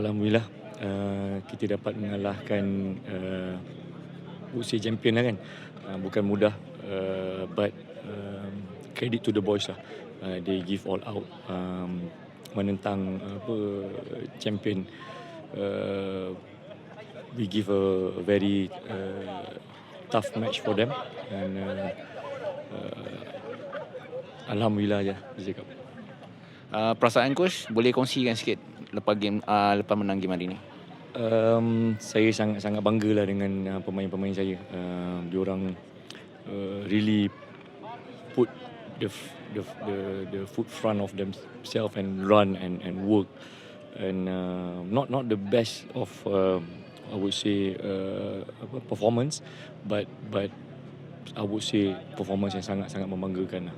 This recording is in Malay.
Alhamdulillah uh, kita dapat mengalahkan uh, UC champion lah kan. Uh, bukan mudah uh, but um, credit to the boys lah. Uh, they give all out um, menentang apa champion. Uh, we give a very uh, tough match for them and uh, uh, alhamdulillah je saya cakap. Uh, perasaan coach boleh kongsikan sikit lepas game uh, lepas menang game hari ni. Um, saya sangat sangat bangga lah dengan uh, pemain-pemain saya. Uh, diorang uh, really put the, the the the foot front of themselves and run and and work and uh, not not the best of uh, I would say uh, performance but but I would say performance yang sangat sangat membanggakan lah.